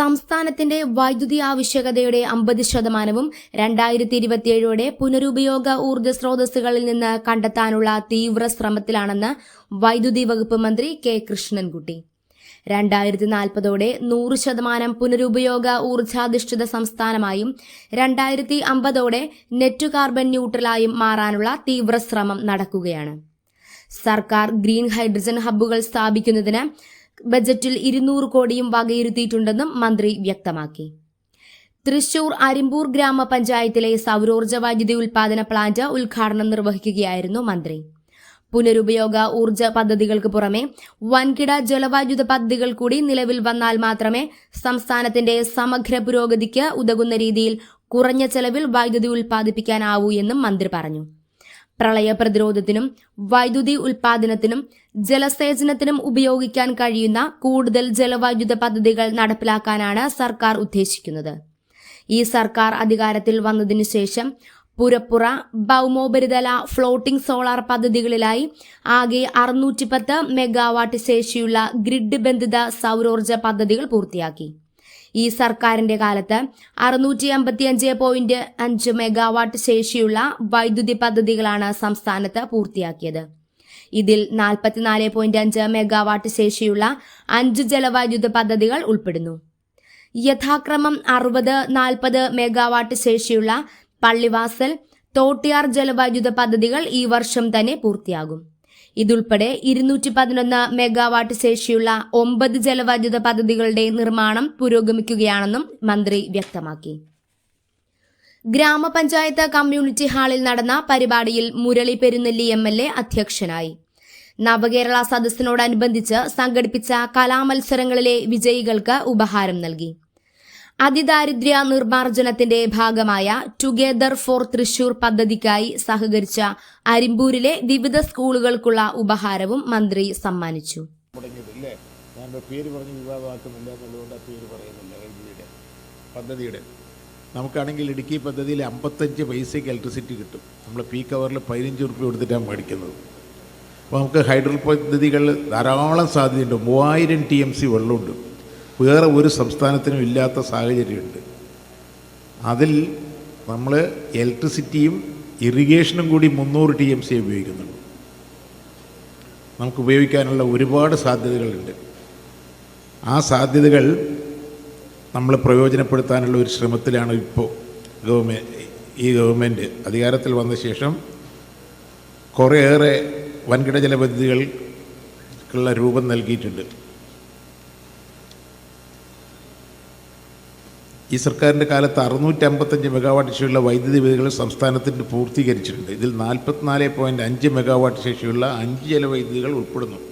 സംസ്ഥാനത്തിന്റെ വൈദ്യുതി ആവശ്യകതയുടെ അമ്പത് ശതമാനവും രണ്ടായിരത്തി ഇരുപത്തിയേഴോടെ പുനരുപയോഗ ഊർജ സ്രോതസ്സുകളിൽ നിന്ന് കണ്ടെത്താനുള്ള തീവ്ര ശ്രമത്തിലാണെന്ന് വൈദ്യുതി വകുപ്പ് മന്ത്രി കെ കൃഷ്ണൻകുട്ടി. രണ്ടായിരത്തി നാൽപ്പതോടെ നൂറ് ശതമാനം പുനരുപയോഗ ഊർജാധിഷ്ഠിത സംസ്ഥാനമായും രണ്ടായിരത്തി അമ്പതോടെ നെറ്റ് കാർബൺ ന്യൂട്രലായും മാറാനുള്ള തീവ്ര ശ്രമം നടക്കുകയാണ്. സർക്കാർ ഗ്രീൻ ഹൈഡ്രജൻ ഹബ്ബുകൾ സ്ഥാപിക്കുന്നതിന് ബജറ്റിൽ ഇരുന്നൂറ് കോടിയും വകയിരുത്തിയിട്ടുണ്ടെന്നും മന്ത്രി വ്യക്തമാക്കി. തൃശൂർ അരിമ്പൂർ ഗ്രാമപഞ്ചായത്തിലെ സൗരോർജ വൈദ്യുതി ഉൽപാദന പ്ലാന്റ് ഉദ്ഘാടനം നിർവഹിക്കുകയായിരുന്നു മന്ത്രി. പുനരുപയോഗ ഊർജ പദ്ധതികൾക്ക് പുറമെ വൻകിട ജലവൈദ്യുത പദ്ധതികൾ കൂടി നിലവിൽ വന്നാൽ മാത്രമേ സംസ്ഥാനത്തിന്റെ സമഗ്ര പുരോഗതിക്ക് ഉതകുന്ന രീതിയിൽ കുറഞ്ഞ ചെലവിൽ വൈദ്യുതി ഉൽപ്പാദിപ്പിക്കാനാവൂ എന്നും മന്ത്രി പറഞ്ഞു. പ്രളയ പ്രതിരോധത്തിനും വൈദ്യുതി ഉൽപാദനത്തിനും ജലസേചനത്തിനും ഉപയോഗിക്കാൻ കഴിയുന്ന കൂടുതൽ ജലവൈദ്യുത പദ്ധതികൾ നടപ്പിലാക്കാനാണ് സർക്കാർ ഉദ്ദേശിക്കുന്നത്. ഈ സർക്കാർ അധികാരത്തിൽ വന്നതിനു ശേഷം പുരപ്പുറ ഭൗമോപരിതല ഫ്ലോട്ടിംഗ് സോളാർ പദ്ധതികളിലായി ആകെ അറുന്നൂറ്റിപ്പത്ത് മെഗാവാട്ട് ശേഷിയുള്ള ഗ്രിഡ് ബന്ധിത സൗരോർജ പദ്ധതികൾ പൂർത്തിയാക്കി. ഈ സർക്കാരിന്റെ കാലത്ത്. അറുന്നൂറ്റി അമ്പത്തിയഞ്ച് പോയിന്റ് അഞ്ച് മെഗാവാട്ട് ശേഷിയുള്ള വൈദ്യുതി പദ്ധതികളാണ് സംസ്ഥാനത്ത് പൂർത്തിയാക്കിയത്. ഇതിൽ നാൽപ്പത്തിനാല് പോയിന്റ് അഞ്ച് മെഗാവാട്ട് ശേഷിയുള്ള അഞ്ച് ജലവൈദ്യുത പദ്ധതികൾ ഉൾപ്പെടുന്നു. യഥാക്രമം അറുപത് നാൽപ്പത് മെഗാവാട്ട് ശേഷിയുള്ള പള്ളിവാസൽ തോട്ടിയാർ ജലവൈദ്യുത പദ്ധതികൾ ഈ വർഷം തന്നെ പൂർത്തിയാകും. ഇതുൾപ്പെടെ ഇരുന്നൂറ്റി പതിനൊന്ന് മെഗാവാട്ട് ശേഷിയുള്ള ഒമ്പത് ജലവൈദ്യുത പദ്ധതികളുടെ നിർമ്മാണം പുരോഗമിക്കുകയാണെന്നും മന്ത്രി വ്യക്തമാക്കി. ഗ്രാമപഞ്ചായത്ത് കമ്മ്യൂണിറ്റി ഹാളിൽ നടന്ന പരിപാടിയിൽ Murali Perunelli M L A അധ്യക്ഷനായി. നവകേരള സദസ്സിനോടനുബന്ധിച്ച് സംഘടിപ്പിച്ച കലാമത്സരങ്ങളിലെ വിജയികൾക്ക് ഉപഹാരം നൽകി. അതിദാരിദ്ര്യ നിർമ്മാർജനത്തിന്റെ ഭാഗമായ ടുഗെദർ ഫോർ തൃശൂർ പദ്ധതിക്കായി സഹകരിച്ച അരിമ്പൂരിലെ വിവിധ സ്കൂളുകൾക്കുള്ള ഉപഹാരവും മന്ത്രി സമ്മാനിച്ചു. പദ്ധതിയുടെ. നമുക്കാണെങ്കിൽ ഇടുക്കി പദ്ധതിയിൽ അമ്പത്തഞ്ച് പൈസയ്ക്ക് ഇലക്ട്രിസിറ്റി കിട്ടും. നമ്മൾ പീക്ക് കവറിൽ പതിനഞ്ച് റുപ്യ കൊടുത്തിട്ടാണ് മേടിക്കുന്നത്. അപ്പോൾ നമുക്ക് ഹൈഡ്രൽ പദ്ധതികൾ ധാരാളം സാധ്യതയുണ്ട്. മൂവായിരം ടി എം സി വെള്ളമുണ്ട്. വേറെ ഒരു സംസ്ഥാനത്തിനും ഇല്ലാത്ത സാഹചര്യമുണ്ട്. അതിൽ നമ്മൾ ഇലക്ട്രിസിറ്റിയും ഇറിഗേഷനും കൂടി മുന്നൂറ് ടി എം സി ഉപയോഗിക്കുന്നുണ്ട് നമുക്ക് ഉപയോഗിക്കാനുള്ള ഒരുപാട് സാധ്യതകളുണ്ട്. ആ സാധ്യതകൾ നമ്മൾ പ്രയോജനപ്പെടുത്താനുള്ള ഒരു ശ്രമത്തിലാണ് ഇപ്പോൾ ഗവൺമെന്റ് ഈ ഗവൺമെന്റ് അധികാരത്തിൽ വന്ന ശേഷം കുറേയേറെ വൻകിട ജലപദ്ധതികൾക്കുള്ള രൂപം നൽകിയിട്ടുണ്ട്. ഈ സർക്കാരിന്റെ കാലത്ത് അറുന്നൂറ്റി അമ്പത്തഞ്ച് മെഗാവാട്ട് ശേഷിയുള്ള വൈദ്യുതി വീതികൾ സംസ്ഥാനത്തിന് പൂർത്തീകരിച്ചിട്ടുണ്ട്. ഇതിൽ നാൽപ്പത്തിനാല് പോയിന്റ് അഞ്ച് മെഗാവാട്ട് ശേഷിയുള്ള അഞ്ച് ജലവൈദ്യുതികൾ ഉൾപ്പെടുന്നു.